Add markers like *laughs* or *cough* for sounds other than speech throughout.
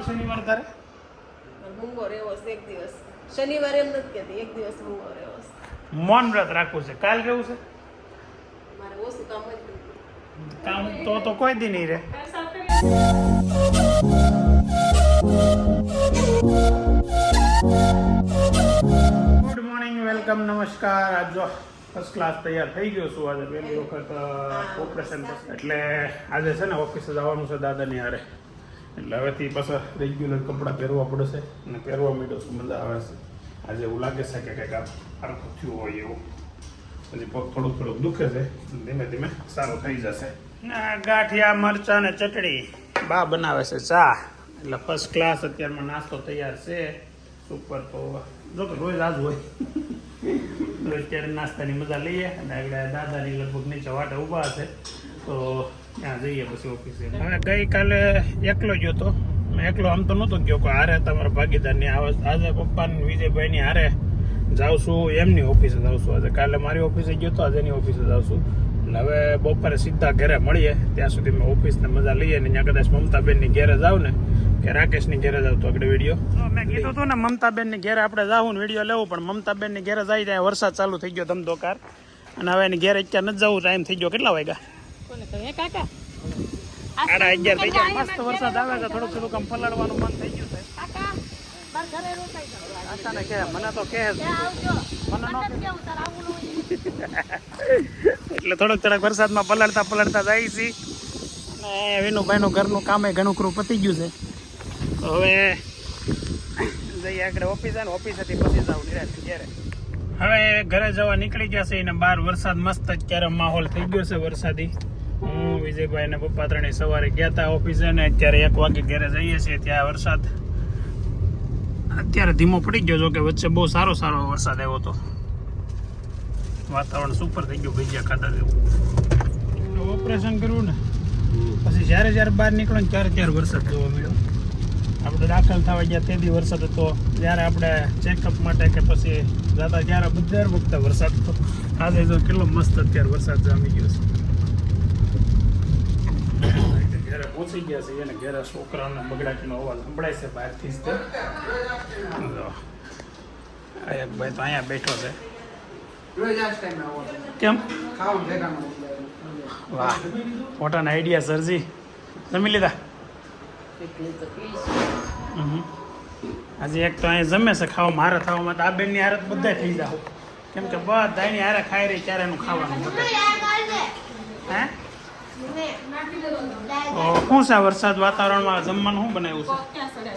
મૂંગો શનિવાર તારે? મૂંગો રહેવો છે એક દિવસ. શનિવારે એમ નથી કહેતી એક દિવસ મૂંગો રહેવો છે. મૌન વ્રત રાખવું છે. કાલ રહેવું છે? મારે ઓછું કામ જ કામ તો તો કોઈ દી નહીં રહે. ગુડ મોર્નિંગ વેલકમ નમસ્કાર. આજ જો ફર્સ્ટ ક્લાસ તૈયાર થઈ ગયો છું. આજે પહેલી વખત ઓપરેશન એટલે આજે છે ને ઓફિસે જવાનું છે દાદાની હારે. એટલે હવેથી પાછા રેગ્યુલર કપડાં પહેરવા પડશે અને પહેરવા માંડ્યો છું, મજા આવે છે. આજે એવું લાગે છે કે કંઈક આરખું થયું હોય એવું. પછી પગ થોડુંક થોડુંક દુખે છે ધીમે ધીમે સારું થઈ જશે. ગાંઠિયા, મરચાં ને ચટણી, બા બનાવે છે ચા. એટલે ફર્સ્ટ ક્લાસ અત્યારમાં નાસ્તો તૈયાર છે. સુપર તો જો કે રોજ આજ હોય. *laughs* અત્યારે નાસ્તાની મજા લઈએ અને આગળ દાદાની લગભગ નીચે વાટે ઊભા હશે તો ત્યાં જઈએ પછી ઓફિસે. હવે ગઈકાલે એકલો ગયો હતો એકલો આમ તો નહોતો ગયો કે હારે તમારા ભાગીદારની આવાજ આજે પપ્પાની વિજયભાઈની હારે જાઉં છું, એમની ઓફિસે જાઉં છું. આજે કાલે મારી ઓફિસે ગયો તો, આજે એની ઓફિસે જાઉં છું. હવે બપોરે સીધા ઘરે મળીએ. ત્યાં સુધી મેં ઓફિસને મજા લઈએ ને ત્યાં કદાચ મમતાબેનની ઘેરે જાઉં ને, કે રાકેશની ઘેરે જાવ તો આગળ વીડિયો. મેં કીધું હતું ને, મમતાબેનની ઘેરે આપણે જાવું ને વીડિયો લેવું, પણ મમતાબેનની ઘેરે જાય ત્યાં વરસાદ ચાલુ થઈ ગયો ધમધોકાર અને હવે એની ઘેરે અત્યારે નથી જવું ટાઈમ થઈ ગયો કેટલા વાગ્યા? કોને કહે હે કાકા? સાડા અગિયાર થઈ ગયા. મસ્ત વરસાદ આવે છે થોડુંક થોડુંક આમ પલળવાનું મન થઈ ગયું છે. કાકા બાર ઘરે રોકાઈ જાઓ. આશાને કહે મને તો કે મને ન કેવું તાર આવું એટલે થોડોક થોડાક વરસાદમાં પલળતા પલળતા જાય છે. અને વિનુભાઈનું ઘરનું કામે ઘણું ખરું પતી ગયું છે. હવે જઈએ આગળ ઓફિસે ને ઓફિસેથી પછી જાવ નિરાશ ઘરે. હવે ઘરે જવા નીકળી ગયા છે એને બહાર વરસાદ મસ્ત અત્યારે માહોલ થઈ ગયો છે વરસાદી. હું વિજયભાઈ અને પપ્પા ત્રણે સવારે ગયા હતા ઓફિસે ને અત્યારે એક વાગે ઘરે જઈએ છીએ ત્યાં વરસાદ અત્યારે ધીમો પડી ગયો કે વચ્ચે બહુ સારો સારો વરસાદ આવ્યો હતો. વાતાવરણ સુપર થઈ ગયું, ભજીયા ખાતા જેવું. ઓપરેશન કર્યું ને, પછી જ્યારે જ્યારે બહાર નીકળો ને ત્યારે ત્યારે વરસાદ જોવા મળ્યો. આપણે દાખલ થવા ગયા તે દી વરસાદ હતો. જ્યારે આપણે ચેકઅપ માટે કે પછી જતા જ્યારે બધા વખતે વરસાદ હતો. આજે જો કેટલો મસ્ત અત્યારે વરસાદ જામી ગયો છે ઘરે પહોંચી ગયા છે, એને ઘરે છોકરાઓને બગડાટીનો અવાજ સંભળાય છે બહારથી જ તે એક ભાઈ તો અહીંયા બેઠો છે. કેમ. વાહ, પોતાના આઈડિયા સરજી જમી લીધા. આજે એક તો અહીંયા જમે છે ખાવા, મારે થવામાં તો આ બેનની હારત બધા થઈ જાવ કેમ કે બધા એની હારે ખાઈ રહી ત્યારે એનું ખાવાનું હે શું છે વરસાદ વાતાવરણમાં? જમવાનું શું બનાવ્યું છે?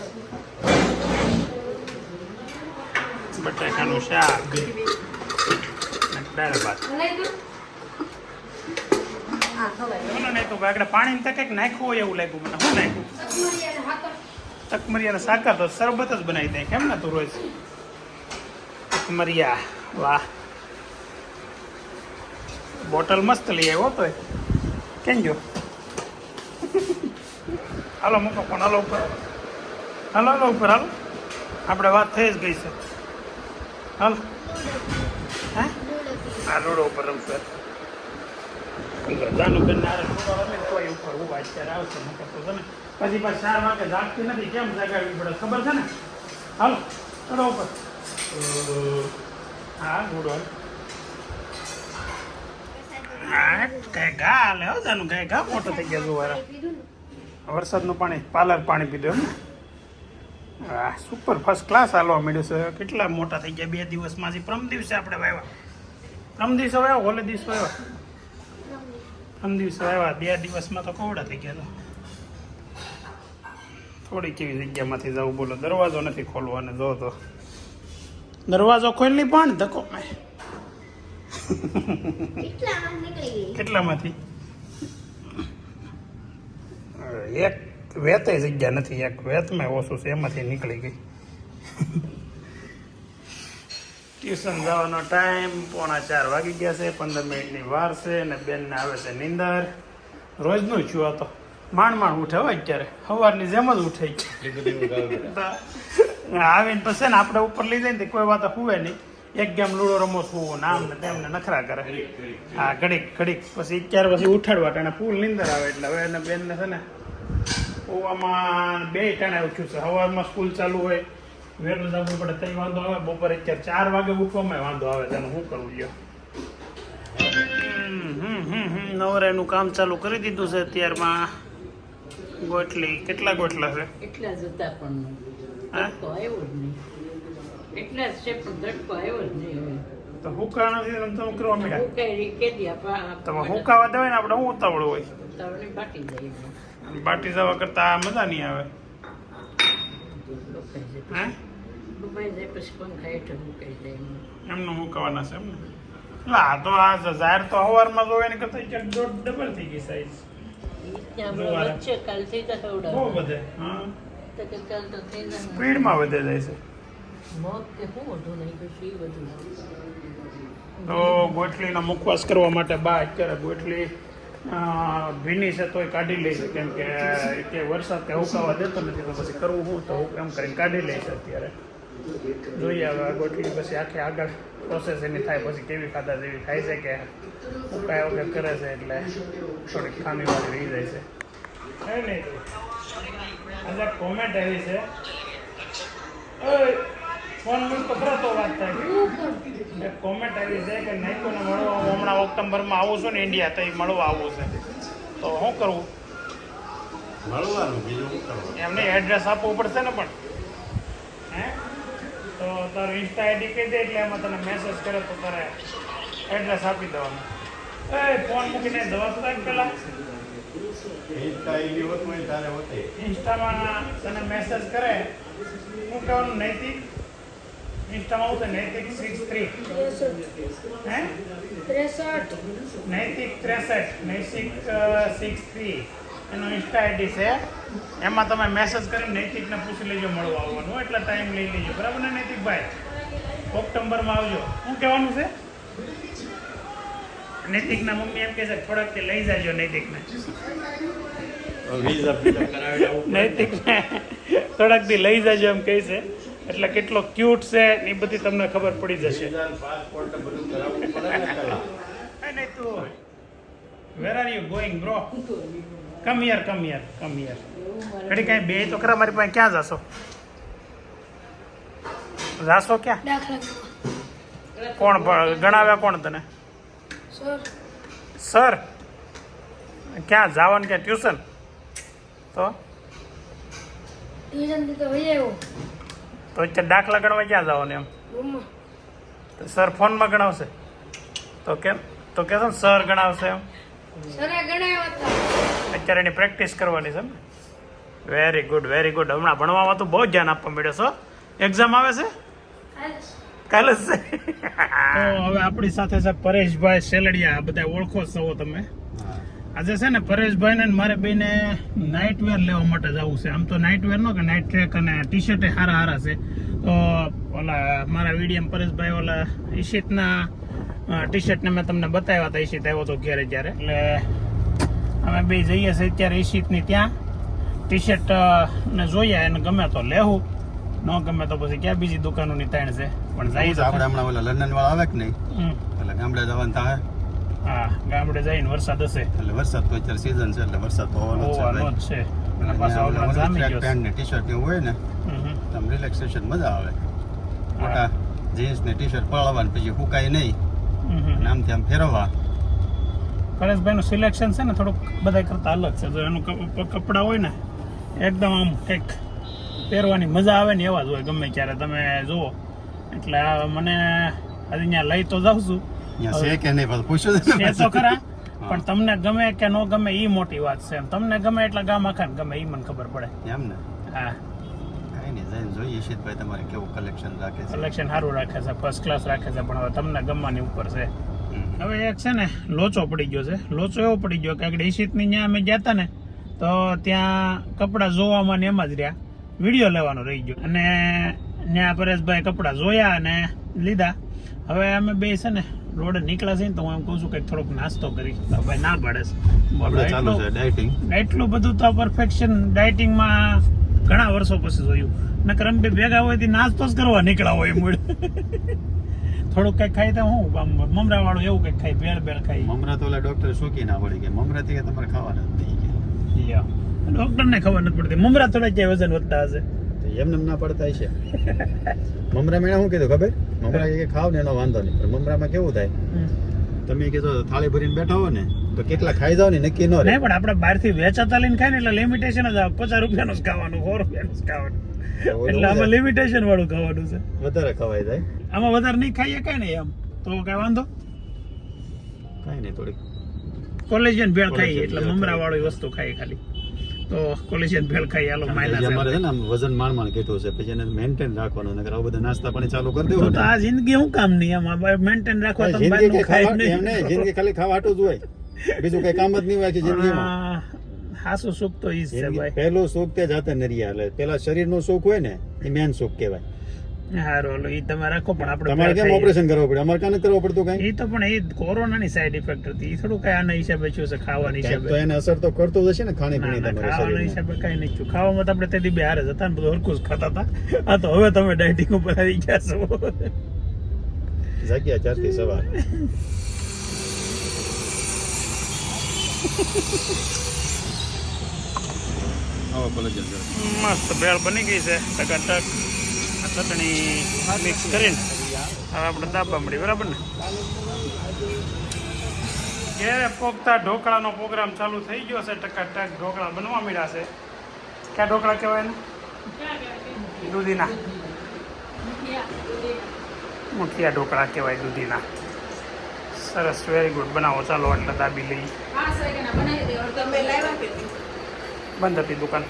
બટાકાનું શાક. દાળ ભાત. તો આગળ પાણી કંઈક નાખ્યું હોય એવું લાગ્યું મને. શું નાખ્યું? તકમરિયા સાકર તો શરબત જ બનાવી દે. કેમ ને તું રોજ? તકમરિયા વાહ. બોટલ મસ્ત લઈ આવ્યો તો કેમ જો હાલો, મૂકો ફોન હાલો, ઉપર. હાલો હાલો, ઉપર. હાલો. આપણે વાત થઈ જ ગઈ છે. હાલ. હા? આ રોડો ઉપર રમશે જાનુબેન ને આરે લૂડો રમે તોય ઉપર ઊભા અત્યારે આવશે. નકર તો તમે પછી પાછા ચાર વાગે જાગતી નથી. કેમ જગાડવી પડે? ખબર છે ને? હાલો ચડો ઉપર. હા ગુડ હા. કઈ ઘા હાલે હો જાનું? કઈ મોટો થઈ ગયા જોવારા. વરસાદનું પાણી પાલર પાણી પીધું એમ. હા સુપર ફર્સ્ટ ક્લાસ હાલવા મળ્યું છે. કેટલા મોટા થઈ ગયા. બે દિવસમાં પ્રમ દિવસે આપણે વાવ્યા. પ્રમ દિવસે વાવ્યા, હોલે દિવસ વાવ્યા? પ્રમ દિવસે આવ્યા બે દિવસમાં તો કવડા થઈ ગયા હતા થોડી કેવી જગ્યામાંથી જવું બોલો. દરવાજો નથી ખોલવાનો જો તો. દરવાજો ખોલી પણ ધક્કો માર. કેટલામાંથી? એક વેતે જગ્યા નથી એક વેતમાં ઓછું છે એમાંથી નીકળી ગઈ. ટ્યુશન જવાનો ટાઈમ પોણા ચાર વાગી ગયા છે પંદર મિનિટની વાર છે અને બેનને આવે છે નીંદર. રોજનું છું આ તો. માંડ માંડ ઉઠે હોય અત્યારે. સવારની જેમ જ ઉઠે આવીને પછી ને આપણે ઉપર લઈ જાય ને કોઈ વાત હુવે નહીં. એક ગેમ લૂડો રમો છું નામ ને તેમને નખરા કરે. હા ઘડીક ઘડીક. પછી અત્યારે પછી ઉઠાડવા ટાણે ફૂલ નીંદર આવે એટલે હવે એને બેનને છે ને ઓવામાં બે ટાણે ઉઠ્યું છે. સવારમાં સ્કૂલ ચાલુ હોય વહેલું જવું પડે તઈ વાંધો આવે. બપોરે અત્યારે ચાર વાગે ઉઠવામાં વાંધો આવે તેનું શું કરવું જોઈએ નવરાયનું કામ ચાલુ કરી દીધું છે અત્યારમાં. ગોટલી કેટલા ગોટલા છે? એટલા જ હતા પણ હા? ધડકો આવ્યો જ નહીં એટલા છે પણ આવ્યો જ નહીં હવે. તો હુકા નથી તમે કરવા હું આપા હુકાવા દેવાય ને આપણે ઉતાવળું હોય? ઉતાવળે બાટી જાય બાટી જવા કરતા આ મજા નહીં આવે. ડુબાઈ ડુબાઈ જાય પછી પંખા હેઠળ મુકાઈ જાય એમનું મુકાવાના છે એમને. એટલે આ તો આ જાહેર તો હવારમાં જોવે ને કરતા ક્યાંક દોઢ ડબલ થઈ ગઈ સાઈઝ. વચ્ચે કાલ થઈ જાય બહુ. વધે. હા. તો તો. સ્પીડમાં વધે જાય છે. તો ગોટલીના મુખવાસ કરવા માટે બા અત્યારે ગોટલી ભીની છે તોય કાઢી લે છે. કેમ કે કે વરસાદ કે હુકાવા દેતો નથી, તો પછી કરવું હું? તો એમ કરીને કાઢી લે છે અત્યારે. જોઈએ હવે ગોટલી પછી આખી આગળ પ્રોસેસ એની થાય, પછી કેવી ખાધા જેવી થાય છે કે ઉકાય વગર કરે છે એટલે થોડીક ખામી વાળી રહી જાય છે. આજે કોમેન્ટ આવી છે. ફોન મૂક તો ખરા તો વાત થાય. એક કોમેન્ટ આવી છે કે નાઈકોને મળવા હું હમણાં ઓક્ટોબરમાં આવું છું ને ઇન્ડિયા તો એ મળવા આવું છે. તો શું કરવું મળવાનું બીજું શું કરવાનું એમને એડ્રેસ આપવું પડશે ને પણ. હે? તો તારું ઇન્સ્ટા આઈડી કહી દે એટલે એમાં તને મેસેજ કરે તો તારે એડ્રેસ આપી દેવાનું. એ ફોન મૂકીને દવા પેલા. ઇન્સ્ટા આઈડી હોત તારે હોતે. ઇન્સ્ટામાં તને મેસેજ કરે. હું કહેવાનું નૈતિક ઇન્સ્ટામાં નૈતિક સિક્સ થ્રી હે નૈતિક ત્રેસઠ નૈતિક સિક્સ થ્રી એનો ઇન્સ્ટા આઈડી છે. એમાં તમે મેસેજ કરીને નૈતિકને પૂછી લેજો મળવા આવવાનું. એટલે ટાઈમ લઈ લેજો. બરાબર ને નૈતિકભાઈ ઓક્ટોબરમાં આવજો. શું કહેવાનું છે? નૈતિકના મમ્મી એમ કહે છે કે થોડાક તે લઈ જાજો નૈતિકને નૈતિકને *laughs* થોડાકથી લઈ જાજો એમ કહે છે. એટલે કેટલો ક્યુટ છે એ બધી તમને ખબર પડી જશે. વેર પાસપોર્ટ યુ કરાવવું પડે કમ પેલા કમ Netu. Come are you going, bro? Come here, come here, come here. ઘડી કાંઈ બે તો ખરા મારી પાસે ક્યાં જાશો? જાશો ક્યાં? કોણ ગણાવ્યા કોણ તને? સર ક્યાં જવાનું ક્યાં ટ્યુશન તો? તો અત્યારે દાખલા ગણવા ક્યાં જવાનું એમ? તો સર ફોનમાં ગણાવશે? તો કેમ? તો કે ને સર ગણાવશે એમ? અત્યારે એની પ્રેક્ટિસ કરવાની છે ને? વેરી ગુડ વેરી ગુડ હમણાં ભણવામાં તો બહુ જ ધ્યાન આપવા મળ્યો છો એક્ઝામ આવે છે? કાલે જ. છે? હવે આપણી સાથે છે પરેશભાઈ સેલડિયા આ બધા ઓળખો જ છો તમે. આજે છે ને પરેશભાઈ ને મારે બેને નાઇટ વેર લેવા માટે જવું છે. આમ તો નાઇટ વેર નો કે નાઇટ ટ્રેક અને ટી શર્ટ હારા હારા છે. તો ઓલા મારા વિડીયમ પરેશભાઈ ઓલા ઈશિતના ટી શર્ટને મેં તમને બતાવ્યા હતા. ઈશિત આવ્યો હતો ઘેરે જ્યારે એટલે અમે બે જઈએ છીએ અત્યારે ઈશિતની ત્યાં. ટી શર્ટ ને જોઈએ એને ગમે તો લેવું ન ગમે તો પછી ક્યાં બીજી દુકાનોની તાણ છે. પણ જઈએ તો આપણે હમણાં ઓલા લંડન વાળા આવે કે નહીં. એટલે ગામડે જવાનું થાય. હા ગામડે જઈને વરસાદ હશે. એટલે વરસાદ તો અત્યારે સીઝન છે એટલે વરસાદ તો હોવાનો જ છે. અને પાછા ટ્રેક પેન્ટ ને ટી શર્ટ એવું હોય ને હમ હમ. તો રિલેક્સેશન મજા આવે. મોટા જીન્સ ને ટી શર્ટ પલાવવાનું પછી હુકાય નહીં. હમ હમ. ફેરવવા આમ ફેરવવા. પરેશભાઈનું સિલેક્શન છે ને થોડુંક બધા કરતા અલગ છે. જો એનું કપ- કપડાં હોય ને એકદમ આમ કંઈક પહેરવાની મજા આવે ને એવા જ હોય ગમે ત્યારે. તમે જુઓ. એટલે મને હજી અહીંયા લઈ તો જાઉં છું. છે કે નહીં પાછું છે તો ખરા પણ તમને ગમે કે ન ગમે એ મોટી વાત છે તમને ગમે એટલે ગામ આખાને ગમે એ મને ખબર પડે. એમ ને? હા. કઈ નહીં જઈને જોઈએ ઈશિતભાઈ તમારે કેવું કલેક્શન રાખે છે. કલેક્શન સારું રાખે છે ફર્સ્ટ ક્લાસ રાખે છે પણ હવે તમને ગમવાની ઉપર છે. હવે એક છે ને લોચો પડી ગયો છે. લોચો એવો પડી ગયો કે આગળ ઈશિતની ત્યાં અમે ગયા હતા ને તો ત્યાં કપડાં જોવામાં ને એમાં જ રહ્યા. વીડિયો લેવાનો રહી ગયો. અને ત્યાં પરેશભાઈ કપડાં જોયા અને લીધા. હવે અમે બે છે ને રોડે નીકળ્યા છે ને તો હું એમ કહું છું કે થોડોક નાસ્તો કરી. ભાઈ ના પાડે છે. ચાલુ છે એટલું- ડાયટિંગ એટલું બધું તો પરફેક્શન ડાયટિંગમાં ઘણા વર્ષો પછી જોયું. નકર એમ ભેગા હોય નાસ્તો જ કરવા નીકળ્યા હોય મૂળ. થોડુંક કંઈક ખાઈ તો હું મમરા વાળું એવું કંઈક ખાઈ ભેળ ભેળ ખાઈ. મમરા તો ડોક્ટર શોકી ના પડી કે મમરાથી થી તમારે ખાવાના જ નહીં કે. યા. ખબર નથી પડતી. મમરા થોડા ક્યાંય વજન વધતા હશે. એમને એમ ના પડતા છે મમરા મેણા શું કીધું ખબર? મમરા કે ખાવ ને એનો વાંધો નહીં. પણ મમરામાં કેવું થાય? તમે કીધો થાળી ભરીને બેઠા હો ને તો કેટલા ખાઈ જાવ ને નક્કી ન રહે. પણ આપણે બહારથી વેચાતા લઈને ખાય ને એટલે લિમિટેશન જ પચાસ રૂપિયાનું જ ખાવાનું સો રૂપિયાનું જ ખાવાનું. એટલે આમાં લિમિટેશન વાળું ખાવાનું છે. વધારે ખવાય જાય. આમાં વધારે નહીં ખાઈએ કાંઈ નહીં એમ. તો કઈ વાંધો? કાંઈ નહીં થોડીક. કોલેજિયન ભેળ ખાઈએ એટલે મમરા વાળી વસ્તુ ખાઈએ ખાલી. તો કોલેજિયન ભેળ ખાઈ આલો જે અમારે છે. ને આમ વજન માણ માણ કીધું છે. પછી એને મેન્ટેન રાખવાનું નકર આવું બધા નાસ્તા પાણી ચાલુ કરી દેવું તો આ જિંદગી હું કામ નહીં આમાં મેન્ટેન રાખવા તમે બહારનું કઈ ખાય ખાવા એમ જિંદગી ખાલી ખાવા હાટું જ હોય. બીજું કઈ કામ જ નહીં હોય કે જિંદગીમાં. હાસુ સુખ તો ઈ છે ભાઈ. પહેલું સુખ તે જાતે નરિયા એટલે પેલા શરીરનું સુખ હોય ને એ મેન સુખ કહેવાય. હારું ઓલું ઈ તમે રાખો પણ આપણે તમારે કેમ ઓપરેશન કરવું પડે? અમારે કાને કરવું પડતું કઈ? એ તો પણ એ કોરોનાની સાઈડ ઇફેક્ટ હતી. એ થોડું કઈ આના હિસાબે થયું છે ખાવાની ક્યાંક તો એને અસર તો કરતો હશે ને ખાણી પીણી ખાવાના હિસાબે કઈ નહીં થયું. ખાવામાં તો આપણે તેથી બે હારે હતા ને બધું હરખું ખાતા હતા. આ તો હવે તમે ડાયટિંગ ઉપર આવી ગયા છો. જાગ્યા ચારથી સવાર. મસ્ત ભેળ બની ગઈ છે ટકાટક. ચટણી મિક્સ કરીને. હવે આપણે દાબા મળી બરાબર ને? ઘેરે પોગતા ઢોકળાનો પ્રોગ્રામ ચાલુ થઈ ગયો છે? ટકા ટક ઢોકળા બનવા મળ્યા છે. ક્યાં ઢોકળા કહેવાય ને દૂધીના. મુઠિયા ઢોકળા કહેવાય દૂધીના. સરસ વેરી ગુડ બનાવો ચાલો એટલે દાબી લઈ બંધ હતી દુકાન.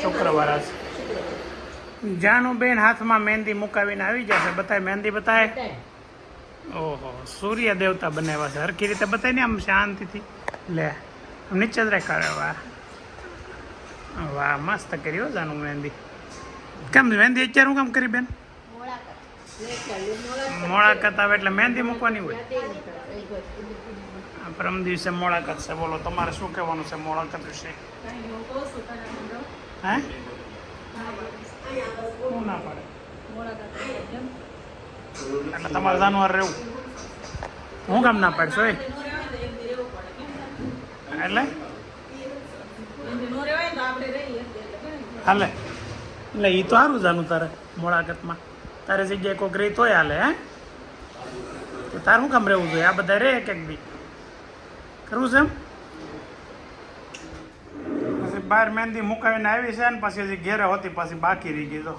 શુક્રવાર આજ. જાનું બેન હાથમાં મહેંદી મુકાવીને આવી જશે બતાય મહેંદી બતાય? ઓહો સૂર્ય દેવતા બનાવ્યા છે. હરખી રીતે બતાય ને આમ શાંતિથી. લે આમ નીચે જ રેખાડે. વાહ. વાહ મસ્ત કરી હો જાનું મહેંદી. કેમ મહેંદી અત્યારે હું કામ કરી બેન? મોળાકત આવે એટલે મહેંદી મૂકવાની હોય. આ પરમ દિવસે મોળાકત છે. બોલો તમારે શું કહેવાનું છે મોળાકત વિશે? હે? શું ના પાડે એટલે તમારે જાનવર રહેવું. હું કામ ના પાડશો, એ? એટલે? હાલે. એટલે એ તો સારું જાનું તારે મોળાકતમાં તારે જગ્યાએ કોઈક રહી તોય હાલે, હે? તો તારે કામ રહેવું જોઈએ? આ બધા રે એક એક બી. કરવું છે એમ? બહાર મહેંદી મુકાવીને આવી છે ને પછી હજી ઘેરે હોતી પાછી બાકી રહી ગઈ તો.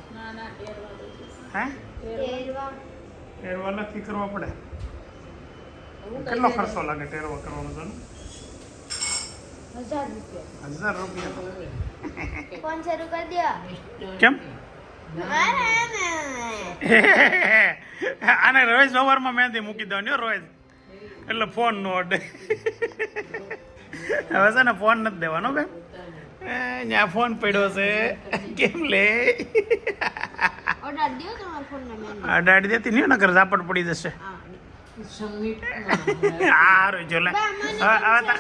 હે? ટેરવા અલગથી કરવો પડે. કેટલો ખર્ચો લાગે ટેરવા કરવાનો તો હજાર રૂપિયા. કેમ? અને *laughs* આને. રોજ સવારમાં મહેંદી મૂકી દો રોજ. એટલે ફોન નો અડે. *laughs* હવે છે ને ફોન નથી દેવાનો બેન. ત્યાં ફોન પડ્યો છે. કેમ લે? અડાડી દેતી નહીં નકર ઝાપટ પડી જશે. સારું *laughs* હારું જો લે. હવે હવે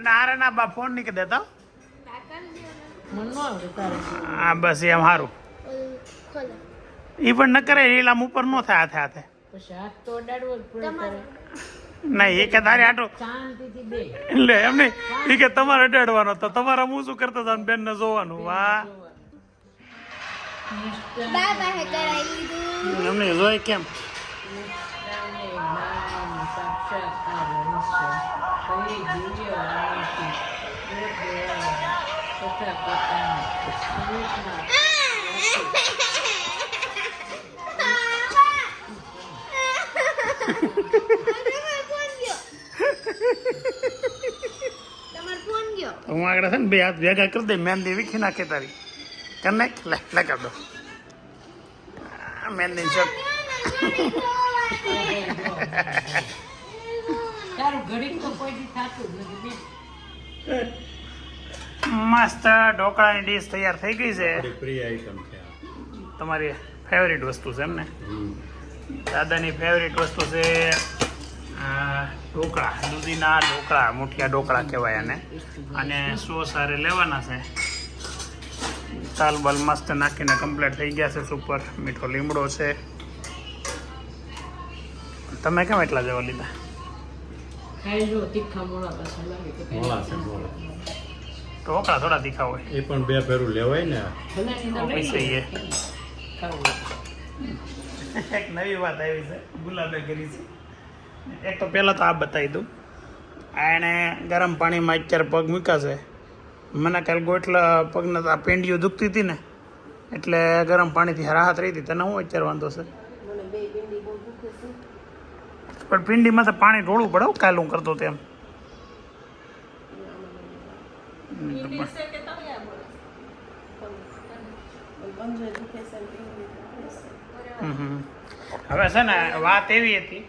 ના રે ના બા ફોન નહીં દેતા હા બસ એમ સારું એ પણ ન કરે એ આમ ઉપર ન થાય હાથે હાથે. હાથ તો અડાડવો જ પડે નહીં એ કે તારે આટલું શાંતિથી એમ નહીં એ કે તમારે અડાડવાનો તો તમારા હું શું કરતા હતા બેન ને જોવાનું વાહ બા પાસે કરાવી લીધું એમ નહીં જોઈ કેમ હું આગળ છે ને બે હાથ ભેગા કરી દે મહેંદી વીખી નાખે તારી. કર નાખ લે લે કર દો. મહેંદી બે મસ્ત ઢોકળાની ડીશ તૈયાર થઈ ગઈ છે. પ્રિય આઈટમ છે તમારી ફેવરિટ વસ્તુ છે એમ ને? દાદાની ફેવરિટ વસ્તુ છે ઢોકળા દૂધીના ઢોકળા મુઠિયા ઢોકળા કહેવાય એને અને સો સારે લેવાના છે. તાલ બાલ મસ્ત નાખીને કમ્પ્લીટ થઈ ગયા છે સુપર મીઠો લીમડો છે. તમે કેમ એટલા જવા લીધા ઢોકળા થોડા તીખા હોય. એ પણ બે ફેરું લેવાય ને. ઓફિસે *laughs* એક નવી વાત આવી છે. ગુલાબે કરી છે. એક તો પહેલાં તો આ બતાવી દઉં. આ એણે ગરમ પાણીમાં અત્યારે પગ મૂકાશે. મને કાલ ગોટલા પગને આ પેંડીઓ દુખતી હતી ને એટલે ગરમ પાણીથી રાહત રહી હતી. તને હું અત્યારે વાંધો છે? પણ પિંડીમાં તો પાણી ઢોળવું પડે કાલે હું કરતો તેમ. હવે છે ને વાત એવી હતી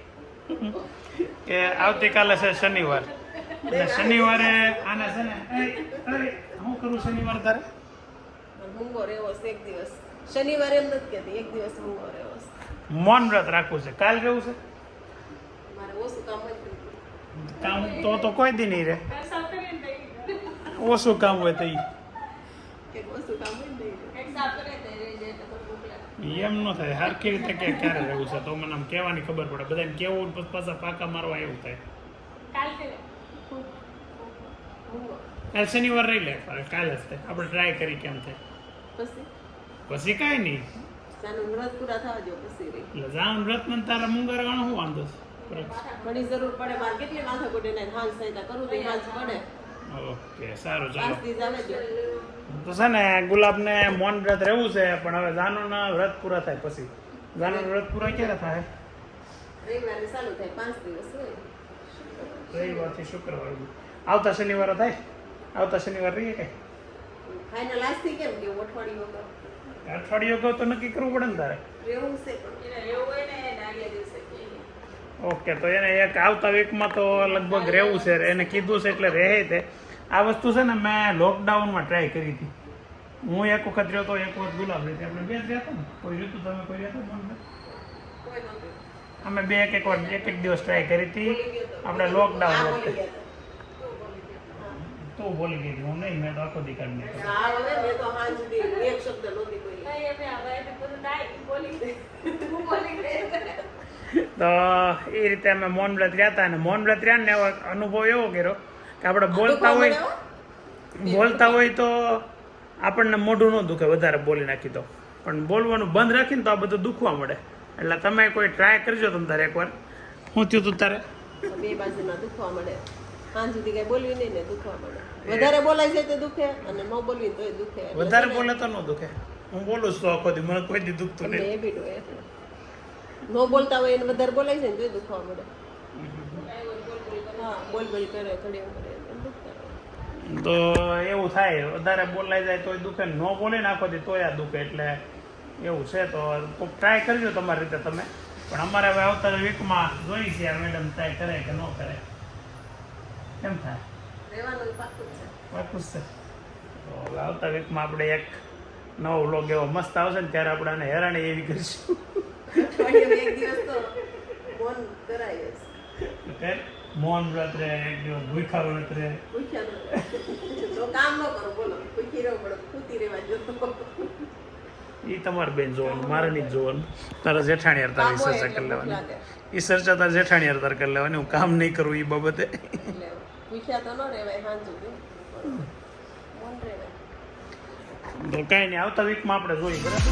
કે આવતીકાલે છે શનિવાર. એટલે શનિવારે આને છે ને હું કરું શનિવાર તારે? મૂંગો રહેવો છે એક દિવસ. શનિવારે એમ નથી કહેતી એક દિવસ મૂંગો રહેવો છે. મૌન વ્રત રાખવું છે. કાલ રહેવું છે? મારે ઓછું કામ કામ તો તો કોઈ દી નહીં રહે. ઓછું કામ હોય તો ઈ. કે ઓછું કામ હોય નહીં એમ ન થાય. હરખી રીતે કે ક્યારે રહેવું છે? તો મને આમ કહેવાની ખબર પડે. બધાને કેવું પછી પાછા પાકા મારવા એવું થાય. શનિવાર રહી લે કાલ જ થાય. આપણે ટ્રાય કરી કેમ થાય? પછી? પછી કાંઈ નહીં. સાનું વ્રત ને તારા મુંગર ગણો શું વાંધો છે? ઘણી જરૂર પડે. મારે કેટલી માથા કોટે ને થાય કરું તો હાંસ પડે. ઓકે સારું ચાલો. તો છે ને ગુલાબને મૌન વ્રત રહેવું છે પણ હવે જાનુના વ્રત પૂરા થાય પછી. જાનુના વ્રત પૂરા ક્યારે થાય? રવિવારે ચાલુ થાય પાંચ દિવસ હોય. રવિવારથી શુક્રવાર. આવતા શનિવારે થાય? આવતા શનિવાર રહીએ કે? ફાઇનલ આજથી કેમ અઠવાડિયું તો નક્કી કરવું પડે ને તારે. રહેવું છે. રહેવું હોય ને આગલા દિવસે. ઓકે તો એને એક આવતા વીકમાં તો લગભગ રહેવું છે. એને કીધું છે એટલે રહે તે. આ વસ્તુ છે ને મેં લોકડાઉનમાં ટ્રાય કરી હતી. હું એક વખત રહ્યો તો એક વખત ગુલાબ રહેતી હતી આપણે બે જ રહ્યા હતા ને. કોઈ રહ્યું તમે કોઈ રહ્યા હતા મને અમે બે એક એક વાર એક એક દિવસ ટ્રાય કરી હતી. આપણે લોકડાઉન વખતે. તું બોલી ગઈ હું નહીં મેં તો આખો દી કાઢી નાખ્યો. આ હવે મેં તો એ રીતે અમે મૌન વ્રત રહ્યા હતા અને મૌન વ્રત રહ્યા ને એવો અનુભવ એવો કર્યો કે આપણે બોલતા હોય બોલતા હોય તો આપણને મોઢું ન દુખે વધારે બોલી નાખી તો પણ બોલવાનું બંધ રાખીને તો આ બધું દુખવા મળે. એટલે તમે કોઈ ટ્રાય કરજો તમે તારે એકવાર. હું થયું તું તારે? બે બાજુના દુખવા મળે. સાંજ સુધી કઈ બોલવી નહીં ને દુખવા મળે. વધારે બોલાય છે તો દુખે અને ન બોલવી તોય દુખે. વધારે બોલે તો ન દુખે. હું બોલું છું તો આખો દી મને કોઈ દી દુખતું નહીં. એ હોય એટલે. ન બોલતા હોય એને વધારે બોલાય છે ને તોય દુખવા મળે. હા બોલ બોલ કરે. ઘડી તો એવું થાય વધારે બોલાઈ જાય તોય દુખે ન બોલે ને આખો તોય આ દુખે એટલે એવું છે. તો કોઈક ટ્રાય કરજો તમારી રીતે તમે. પણ અમારે હવે આવતા વીકમાં જોઈ છે મેડમ ટ્રાય કરે કે ન કરે. કેમ થાય? પાકું છે. તો હવે આવતા વીકમાં આપણે એક નવો વ્લોગ એવો મસ્ત આવશે ને ત્યારે આપણે આને હેરાની એવી કરીશું. એક દિવસ તો ફોન કરાય જ મૌન વ્રત રહે એક દિવસ ભૂખા વ્રત રહે પૂછ્યા તો તો કામ ન કરો બોલો. પૂછી રહેવું પડે ખૂતી રહેવા જતો એ તમારે બેન જોવાનું મારે નહીં જોવાનું. તારા જેઠાણી હારે તારી કામ હોય ચર્ચા કરી લેવાની. એ ચર્ચા તારા જેઠાણી અરતાર કરી લેવાની હું કામ નહીં કરું એ બાબતે. તો કાંઈ નહીં આવતા વીકમાં આપણે જોઈએ બરાબર?